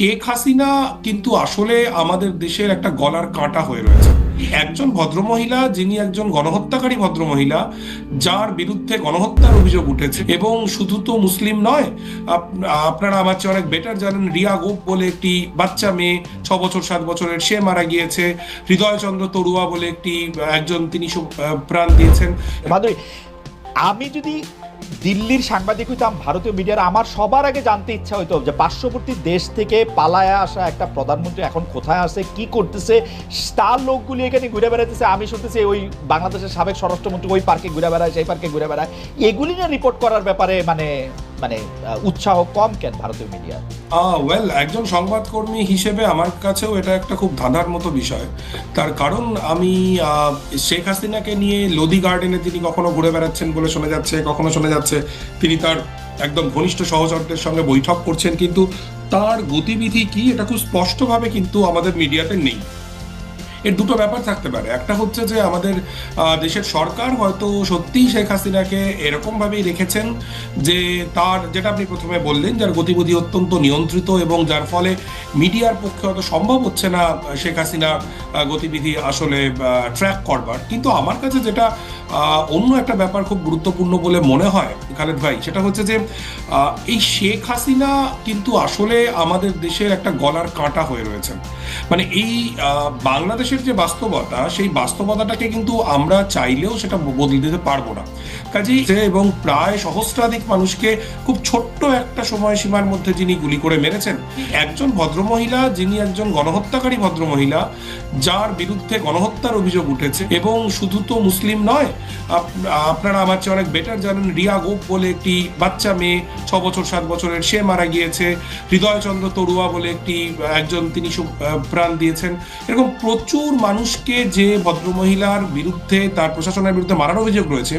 শেখ হাসিনা কিন্তু আসলে আমাদের দেশের একটা গলার কাঁটা হয়ে রয়েছে। একজন ভদ্রমহিলা যিনি একজন গণহত্যাকারী ভদ্রমহিলা, যার বিরুদ্ধে গণহত্যার অভিযোগ উঠেছে। এবং শুধু তো মুসলিম নয়, আপ- আপনারা আমার চেয়ে অনেক বেটার জানেন, রিয়া গোপ বলে একটি বাচ্চা মেয়ে, ছ বছর, সাত বছরের, সে মারা গিয়েছে। হৃদয়চন্দ্র তরুয়া বলে একটি, একজন তিনি প্রাণ দিয়েছেন। আমি যদি দিল্লির সাংবাদিক হইতাম ভারতীয় মিডিয়ার আমার সবার আগে জানতে ইচ্ছা হইতো যে পার্শ্ববর্তী দেশ থেকে পালায় আসা একটা প্রধানমন্ত্রী এখন কোথায় আছে, কি করতেছে, তার লোকগুলি এখানে ঘুরে বেড়াইতেছে। আমি শুনতেছি ওই বাংলাদেশের সাবেক স্বরাষ্ট্রমন্ত্রী ওই পার্কে ঘুরে বেড়ায়, সেই পার্কে ঘুরে বেড়ায়। এগুলি না রিপোর্ট করার ব্যাপারে মানে মানে উৎসাহ কম কেন ভারতীয় মিডিয়া ওয়েল একজন সংবাদকর্মী হিসেবে আমার কাছেও এটা একটা খুব ধাঁধার মতো বিষয়। তার কারণ আমি শেখ হাসিনাকে নিয়ে লোদি গার্ডেনে তিনি কখনো ঘুরে বেড়াচ্ছেন বলে শোনা যাচ্ছে, কখনো শোনা যাচ্ছে। তিনি তার একদম ঘনিষ্ঠ সহচরদের সঙ্গে বৈঠক করছেন, কিন্তু তার গতিবিধি কি, এটা খুব স্পষ্টভাবে কিন্তু আমাদের মিডিয়াতে নেই। এর দুটো ব্যাপার থাকতে পারে। একটা হচ্ছে যে আমাদের দেশের সরকার হয়তো সত্যিই শেখ হাসিনাকে এরকমভাবেই রেখেছেন যে তার, যেটা আপনি প্রথমে বললেন, যার গতিবিধি অত্যন্ত নিয়ন্ত্রিত এবং যার ফলে মিডিয়ার পক্ষে হয়তো সম্ভব হচ্ছে না শেখ হাসিনা গতিবিধি আসলে ট্র্যাক করবার। কিন্তু আমার কাছে যেটা অন্য একটা ব্যাপার খুব গুরুত্বপূর্ণ বলে মনে হয়, খালেদ ভাই, সেটা হচ্ছে যে এই শেখ হাসিনা কিন্তু আসলে আমাদের দেশের একটা গলার কাঁটা হয়ে রয়েছেন। মানে এই বাংলাদেশের যে বাস্তবতা, সেই বাস্তবতাটাকে কিন্তু আমরা চাইলেও সেটা বদলে দিতে পারব না। কাজেই এবং প্রায় সহস্রাধিক মানুষকে খুব ছোট্ট একটা সময়সীমার মধ্যে যিনি গুলি করে মেরেছেন, একজন ভদ্রমহিলা যিনি একজন গণহত্যাকারী ভদ্রমহিলা, যার বিরুদ্ধে গণহত্যার অভিযোগ উঠেছে এবং শুধু তো মুসলিম নয় আপনারা আমার চেয়ে অনেক বেটার জানেন রিয়া গোপ বলে একটি বাচ্চা মেয়ে ছ বছর সাত বছরের সে মারা গিয়েছে। হৃদয়চন্দ্র তরুয়া বলে একটি একজন তিনি প্রাণ দিয়েছেন। এরকম প্রচুর মানুষকে যে ভদ্রমহিলার বিরুদ্ধে তার প্রশাসনের বিরুদ্ধে মারার অভিযোগ রয়েছে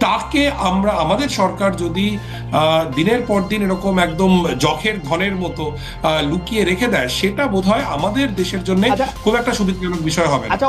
তাকে আমরা আমাদের সরকার যদি আহ, দিনের পর দিন এরকম একদম জখের ধনের মতো আহ, লুকিয়ে রেখে দেয় সেটা বোধহয় আমাদের দেশের জন্য আচ্ছা। খুব একটা সুবিধাজনক বিষয় হবে না। আচ্ছা